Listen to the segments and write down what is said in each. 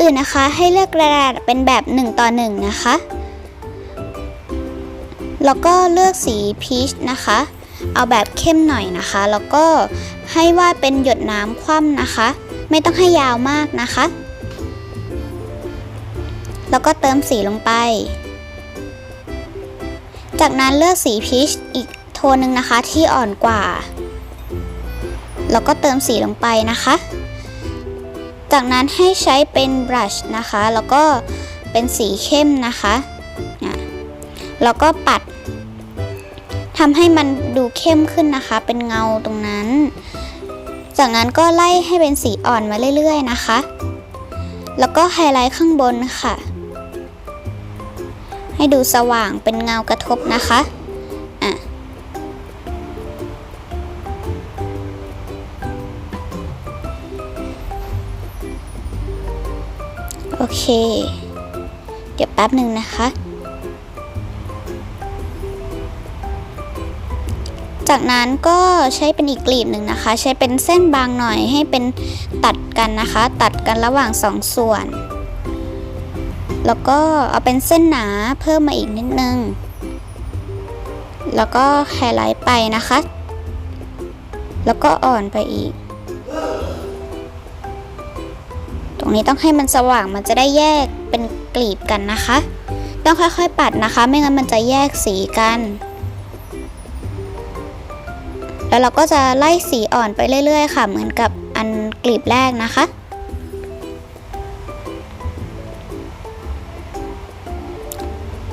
อื่นนะคะ ให้เลือกกระดาษเป็นแบบ 1 ต่อ 1 นะคะ แล้วก็เลือกสีพีชนะคะ เอาแบบเข้มหน่อยนะคะ แล้วก็ให้วาดเป็นหยดน้ำคว่ำนะคะ ไม่ต้องให้ยาวมากนะคะ แล้วก็เติมสีลงไป จากนั้นเลือกสีพีชอีกโทนหนึ่งนะคะที่อ่อนกว่า แล้วก็เติมสีลงไปนะคะ จากนั้นให้ใช้เป็นบรัชนะคะ แล้วก็เป็นสีเข้มนะคะอะแล้วก็ปัดทำให้มันดูเข้มขึ้นนะคะ เป็นเงาตรงนั้น จากนั้นก็ไล่ให้เป็นสีอ่อนมาเรื่อยๆนะคะ แล้วก็ไฮไลท์ข้างบนค่ะ ให้ดูสว่างเป็นเงากระทบนะคะ โอเค เดี๋ยวแป๊บหนึ่งนะคะ จากนั้นก็ใช้เป็นอีกกลีบหนึ่งนะคะ ใช้เป็นเส้นบางหน่อยให้เป็นตัดกันนะคะ ตัดกันระหว่างสองส่วน แล้วก็เอาเป็นเส้นหนาเพิ่มมาอีกนิดนึง แล้วก็ไฮไลท์ไปนะคะ แล้วก็อ่อนไปอีก รงนี้ต้องให้มันสว่างมันจะได้แยกเป็นกลีบกันนะคะ ต้องค่อยๆปัดนะคะ ไม่งั้นมันจะแยกสีกัน แล้วเราก็จะไล่สีอ่อนไปเรื่อย ๆ ค่ะ เหมือนกับอันกลีบแรกนะคะ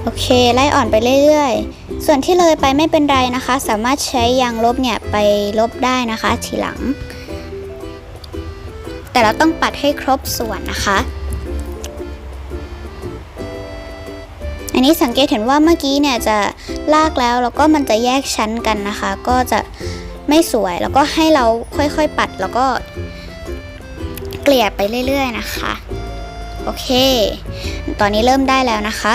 โอเค ไล่อ่อนไปเรื่อยๆ ส่วนที่เลยไปไม่เป็นไรนะคะ สามารถใช้ยางลบเนี่ยไปลบได้นะคะ ทีหลัง แต่เราต้องปัดให้ครบส่วนนะคะ อันนี้สังเกตเห็นว่าเมื่อกี้เนี่ยจะลากแล้วแล้วก็มันจะแยกชั้นกันนะคะ ก็จะไม่สวยแล้วก็ให้เราค่อยๆปัดแล้วก็เกลี่ยไปเรื่อยๆนะคะ โอเค ตอนนี้เริ่มได้แล้วนะคะ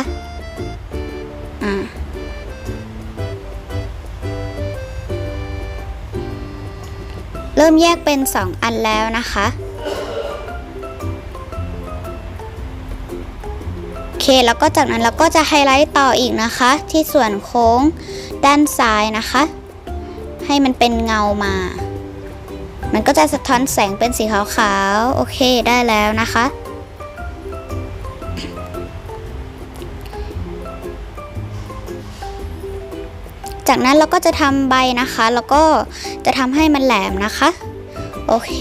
อ่าเริ่มแยกเป็น 2 อันแล้วนะคะ เค แล้วก็จากนั้นเราก็จะไฮไลท์ต่ออีกนะคะ ที่ส่วนโค้งด้านซ้ายนะคะ ให้มันเป็นเงามา มันก็จะสะท้อนแสงเป็นสีขาวๆ โอเคได้แล้วนะคะ จากนั้นเราก็จะทำใบนะคะ แล้วก็จะทำให้มันแหลมนะคะ โอเค